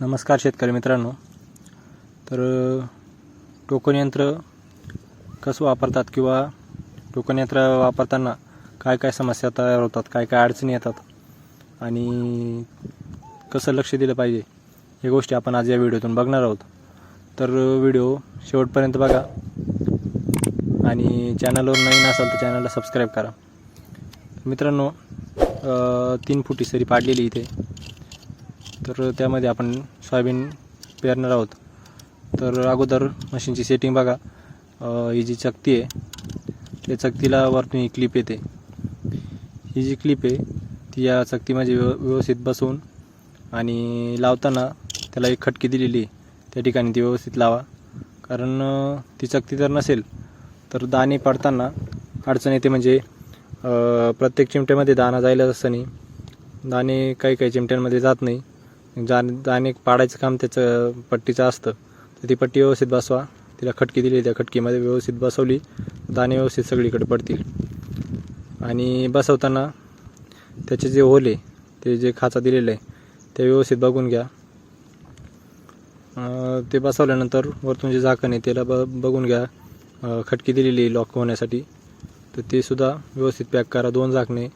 नमस्कार शेतकरी मित्रांनो. तर टोकन यंत्र कसं वापरतात किंवा टोकन यंत्र वापरताना काय काय समस्या तयार होतात काय काय अडचणी येतात आणि कसं लक्ष दिलं पाहिजे हे गोष्टी आपण आज या व्हिडिओतून बघणार आहोत. तर व्हिडिओ शेवटपर्यंत बघा आणि चॅनलवर नवीन असाल तर चॅनलला सबस्क्राईब करा. मित्रांनो तीन फुटी सरी पाडलेली इथे. तर त्यामध्ये आपण सोयाबीन पेरणार आहोत. तर अगोदर मशीनची सेटिंग बघा. ही जी चकती आहे त्या चकतीला वरतून ही क्लिप येते. ही जी क्लिप आहे ती या चकतीमध्ये व्यव व्यवस्थित बसवून आणि लावताना त्याला एक खटकी दिलेली आहे. त्या ठिकाणी ती व्यवस्थित लावा. कारण ती चकती जर नसेल तर दाणे पडताना अडचण येते म्हणजे प्रत्येक चिमट्यामध्ये दाणा जायलाच असं नाही. दाणे काही काही चिमट्यांमध्ये जात नाही. जा दाणे पाडायचं काम त्याचं पट्टीचं असतं. तर ती पट्टी व्यवस्थित बसवा. तिला खटकी दिली त्या खटकीमध्ये व्यवस्थित बसवली. दाणे व्यवस्थित सगळीकडे पडतील. आणि बसवताना त्याचे जे होले ते जे खाचा दिलेलं आहे ते व्यवस्थित बघून घ्या. ते बसवल्यानंतर वरतून जे झाकण आहे त्याला ब बघून घ्या. खटकी दिलेली लॉक होण्यासाठी. तर ते सुद्धा व्यवस्थित पॅक करा. दोन झाकणे.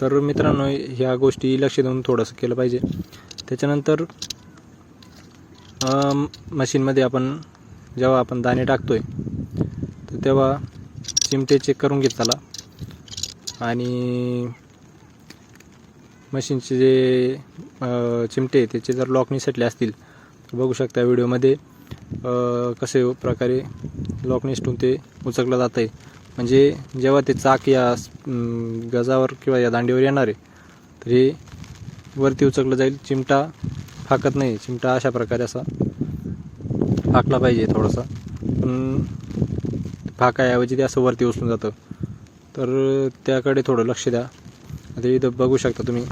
तर मित्रांनो ह्या गोष्टी लक्ष देऊन थोडंसं केलं पाहिजे. त्याच्यानंतर मशीनमध्ये आपण जेव्हा आपण दाणे टाकतो आहे तर तेव्हा चिमटे चेक करून घेत चला आणि मशीनचे जे चिमटे त्याचे जर लॉक निसटले असतील तर बघू शकता व्हिडिओमध्ये कसे प्रकारे लॉक निसटून ते उचकलं जात आहे म्हणजे जेव्हा ते चाक या गजावर किंवा या दांडीवर येणार आहे तर हे वरती उचकलं जाईल. चिमटा फाकत नाही. चिमटा अशा प्रकारे असा फाकला पाहिजे थोडासा. पण फाकाऐवजी ते असं वरती उचलून जातं. तर त्याकडे थोडं लक्ष द्या. आता इथं बघू शकता तुम्ही.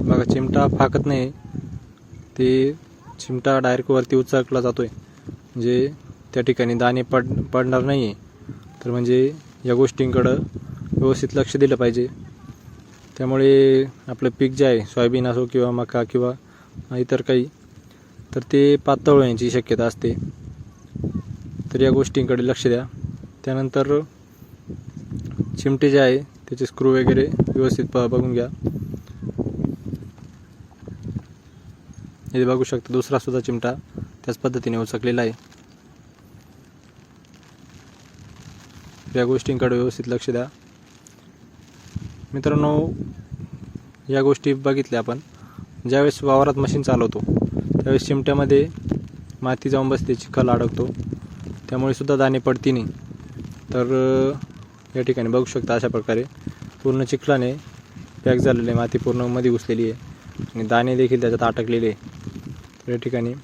बघा चिमटा फाकत नाही. ते चिमटा डायरेक्ट वरती उचकला जातोय. म्हणजे त्या ठिकाणी दाणे पड पडणार नाही आहे तर म्हणजे या गोष्टींकडं व्यवस्थित लक्ष दिलं पाहिजे. त्यामुळे आपलं पीक जे आहे सोयाबीन असो किंवा मका किंवा इतर काही तर ते पातळ होण्याची शक्यता असते. तर या गोष्टींकडे लक्ष द्या. त्यानंतर चिमटे जे आहे त्याचे स्क्रू वगैरे व्यवस्थित प बघून घ्या. हे बघू शकता दुसरा सुद्धा चिमटा. त्याच पद्धतीने उचकलेला आहे. या गोष्टींकडे व्यवस्थित लक्ष द्या. मित्रांनो या गोष्टी बघितल्या आपण. ज्यावेळेस वावरात मशीन चालवतो त्यावेळेस चिमट्यामध्ये माती जाऊन बसते चिखल अडकतो. त्यामुळे सुद्धा दाणे पडती नाही. तर या ठिकाणी बघू शकता अशा प्रकारे पूर्ण चिखलाने पॅक झालेले माती पूर्णमध्ये घुसलेली आहे. आणि दाणे देखील त्याच्यात अटकलेले आहे. तर या ठिकाणी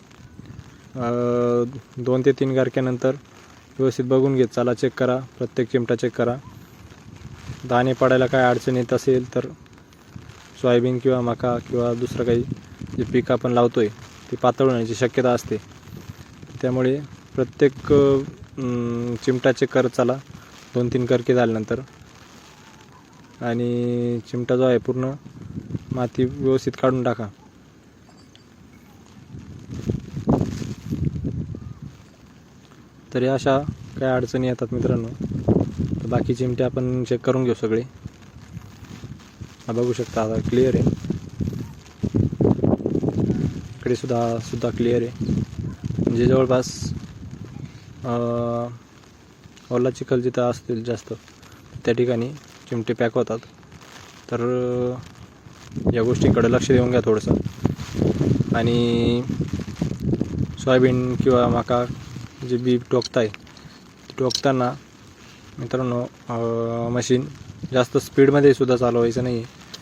दोन ते तीन गारक्यानंतर व्यवस्थित बघून घेत. चला चेक करा. प्रत्येक चिमटा चेक करा. दाणे पडायला काय अडचण येत असेल तर सोयाबीन किंवा मका किंवा दुसरं काही जे पीक आपण लावतो आहे ती पातळ होण्याची शक्यता असते. त्यामुळे प्रत्येक चिमटा चेक करत चला. दोन तीन करके झाल्यानंतर. आणि चिमटा जो आहे पूर्ण माती व्यवस्थित काढून टाका. तरी अशा काय अडचणी येतात मित्रांनो. तर बाकी चिमटे आपण चेक करून घेऊ सगळे. बघू शकता आता क्लिअर आहे. इकडे सुद्धा सुद्धा क्लिअर आहे. म्हणजे जवळपास ओला चिखल जिथं असतील जास्त त्या ठिकाणी चिमटे पॅक होतात. तर या गोष्टीकडे लक्ष देऊन घ्या थोडंसं. आणि सोयाबीन किंवा मका जे बी टोकताय टोकताना मित्रांनो मशीन जास्त स्पीडमध्ये सुद्धा चालवायचं नाही आहे